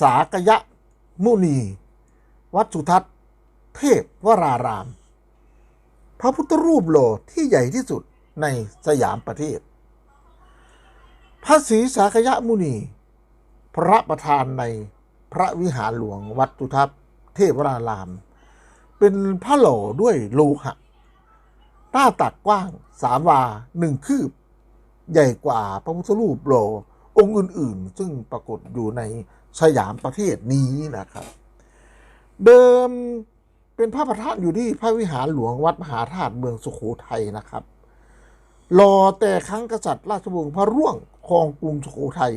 สากยะมุนี วัดสุทัศน์ เทพวราราม พระพุทธรูปโลที่ใหญ่ที่สุดในสยามประเทศ พระศรีสากยะมุนี พระประธานในพระวิหารหลวงวัดสุทัศน์เทพวราราม เป็นพระโหลด้วยโลหะ หน้าตักกว้างสามวาหนึ่งคืบ ใหญ่กว่าพระพุทธรูปโล องค์อื่นๆ ซึ่งปรากฏอยู่ในสยามประเทศนี้นะครับ เดิมเป็นพระประธานอยู่ที่พระวิหารหลวงวัดมหาธาตุเมืองสุโขทัยนะครับ รอแต่ครั้งกษัตริย์ราชวงศ์พระร่วงครองกรุงสุโขทัย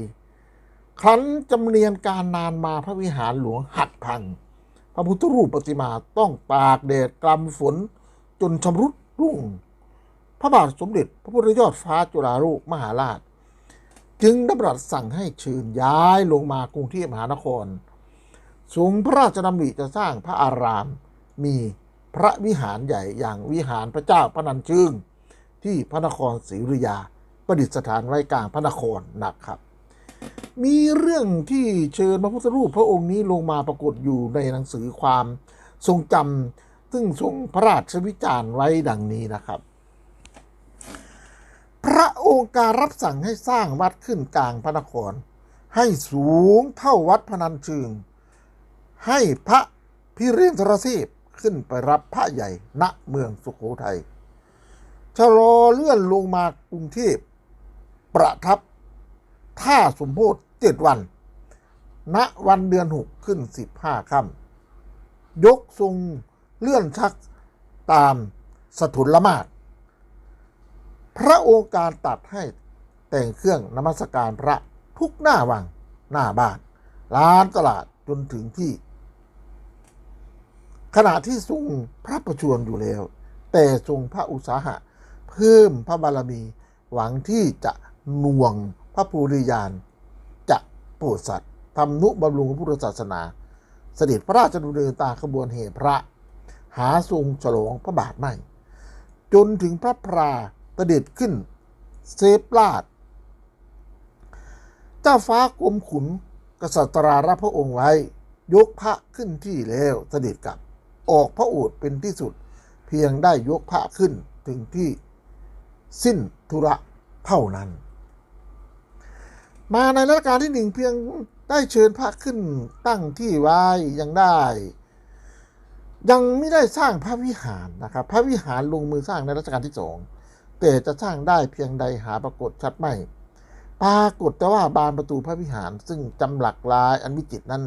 ครั้นจำเนียนการนานมาพระวิหารหลวงหักพัง พระพุทธรูปประติมาต้องตากแดดกลำฝนจนชำรุดรุ่ง พระบาทสมเด็จพระพุทธยอดฟ้าจุฬาโลกมหาราช จึงดำรัสสั่งให้เชิญย้ายลงมากรุงเทพมหานครทรงพระราชดำริจะสร้างพระอาราม มีพระวิหารใหญ่อย่างวิหารพระเจ้าพระนันเชิงที่พระนครศรีอยุธยาประดิษฐานไว้กลางพระนครนะครับ มีเรื่องที่เชิญพระพุทธรูปพระองค์นี้ลงมาปรากฏอยู่ในหนังสือความทรงจำซึ่งทรงพระราชวิจารณ์ไว้ดังนี้นะครับ องค์การรับสั่งให้สร้างวัดขึ้นกลางพระนคร ให้สูงเท่าวัดพนันเชิง ให้พระพิเรนทรเทพขึ้นไปรับพระใหญ่ณเมืองสุโขทัยชะลอเลื่อนลงมากรุงเทพประทับท่าสมโพธิเจ็ดวัน ณวันเดือนหกขึ้นสิบห้าค่ำยกทรงเลื่อนชักตามสถุละมาศ พระองค์การตัดให้แต่งเครื่องนมัสการพระทุกหน้าวังหน้าบ้านร้านตลาดจนถึงที่ ขณะที่ทรงพระประชวรอยู่แล้ว แต่ทรงพระอุตสาหะ เพิ่มพระบารมีหวังที่จะหน่วงพระภูริยาน จะโปรดสัตว์ทำนุบำรุงพระพุทธศาสนา เสด็จพระราชดำเนินตาขบวนเหตุพระ หาทรงฉลองพระบาทใหม่ จนถึงพระพรา ประเด็จขึ้นเซฟลาดเจ้าฟ้ากรมขุนกษัตรารับพระองค์ไว้ ยกพระขึ้นที่แล้วเสด็จกลับออกพระโอษฐ์เป็นที่สุด เพียงได้ยกพระขึ้นถึงที่สิ้นธุระเท่านั้น มาในรัชกาลที่หนึ่งเพียงได้เชิญพระขึ้นตั้งที่ไว้ยังได้ ยังไม่ได้สร้างพระวิหารนะครับ พระวิหารลงมือสร้างในรัชกาลที่สอง แต่จะสร้างได้เพียงใดหาปรากฏชัดไม่ ปรากฏแต่ว่าบานประตูพระวิหาร ซึ่งจำหลักลายอันวิจิตรนั้น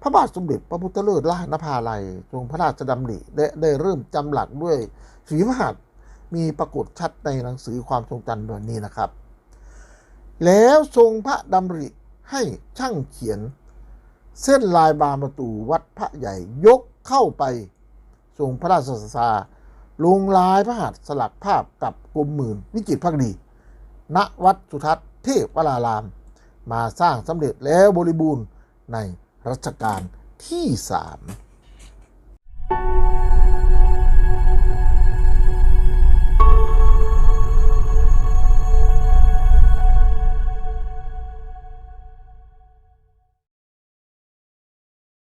พระบาทสมเด็จพระพุทธเลิศล่านภาลัยทรงพระราชดำริและได้เริ่มจำหลักด้วยฝีพระหัตถ์มีปรากฏชัดในหนังสือความทรงจำแบบนี้นะครับ แล้วทรงพระดำริให้ช่างเขียน เส้นลายบานประตูวัดพระใหญ่ยกเข้าไปทรงพระราชสา ลงลายพระหัตถ์สลักภาพกับกรมหมื่นวิจิตรพักดี ณวัดสุทัศน์เทพวราราม มาสร้างสำเร็จแล้วบริบูรณ์ในรัชกาลที่สาม